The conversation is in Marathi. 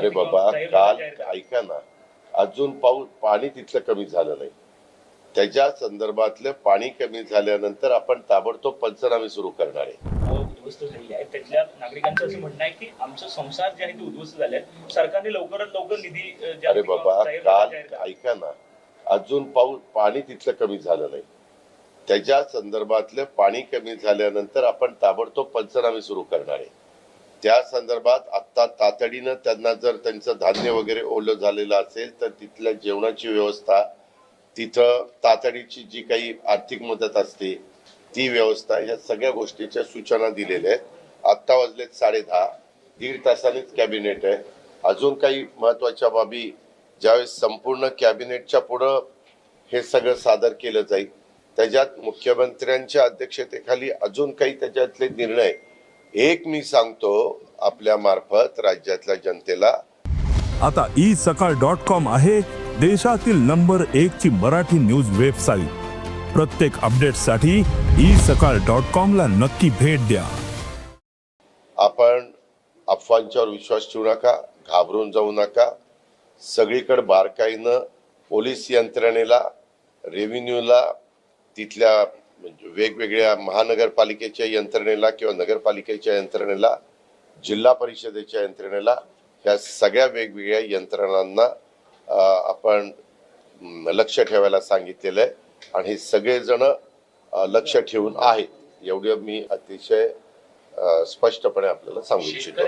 अरे बाबा काल. ऐका ना अजून पाऊस पाणी तिथलं कमी झालं नाही. त्याच्या संदर्भातलं पाणी कमी झाल्यानंतर आपण ताबडतोब पंचनामे सुरू करणार आहे. गावं उद्ध्वस्त झालेली आहेत. त्यातल्या नागरिकांचं असं म्हणणं आहे की आमचे संसार जे आहे ते उद्ध्वस्त झाले आहेत सरकारने लवकरात लवकर निधी अ, ज्या अरे बाबा जाहीर काल जाहीर. ऐका ना अजून पाऊस पाणी तिथलं कमी झालं नाही. त्याच्या संदर्भातलं पाणी कमी झाल्यानंतर आपण ताबडतोब पंचनामे सुरू करणार आहे. त्या संदर्भात आत्ता तातडीनं त्यांना जर त्यांचं धान्य वगैरे ओलं झालेलं असेल तर तिथल्या जेवणाची व्यवस्था तिथं तातडीची जी काही आर्थिक मदत असते ती व्यवस्था या सगळ्या गोष्टीच्या सूचना दिलेल्या आहेत. आत्ता वाजलेत साडे दहा. दीड तासानेच कॅबिनेट आहे. अजून काही महत्त्वाच्या बाबी ज्यावेळेस संपूर्ण कॅबिनेटच्या पुढं हे सगळं सादर केलं जाईल त्याच्यात मुख्यमंत्र्यांच्या अध्यक्षतेखाली अजून काही त्याच्यातले निर्णय एक मी सांगतो आपल्या मार्फत राज्यातल्या जनतेला. आता ई सकाळ डॉट कॉम आहे देशातील नंबर एक ची मराठी न्यूज वेबसाईट. प्रत्येक अपडेटसाठी ई सकाळ डॉट कॉम ला नक्की भेट द्या. आपण अफवांच्यावर विश्वास ठेवू नका घाबरून जाऊ नका. सगळीकडे बारकाईनं पोलीस यंत्रणेला रेव्हेन्यूला तिथल्या म्हणजे वेगवेगळ्या महानगरपालिकेच्या यंत्रणेला किंवा नगरपालिकेच्या यंत्रणेला जिल्हा परिषदेच्या यंत्रणेला ह्या सगळ्या वेगवेगळ्या यंत्रणांना आपण लक्ष ठेवायला सांगितलेलं आहे. आणि हे सगळेजण लक्ष ठेवून आहेत. एवढं मी अतिशय स्पष्टपणे आपल्याला सांगू इच्छितो.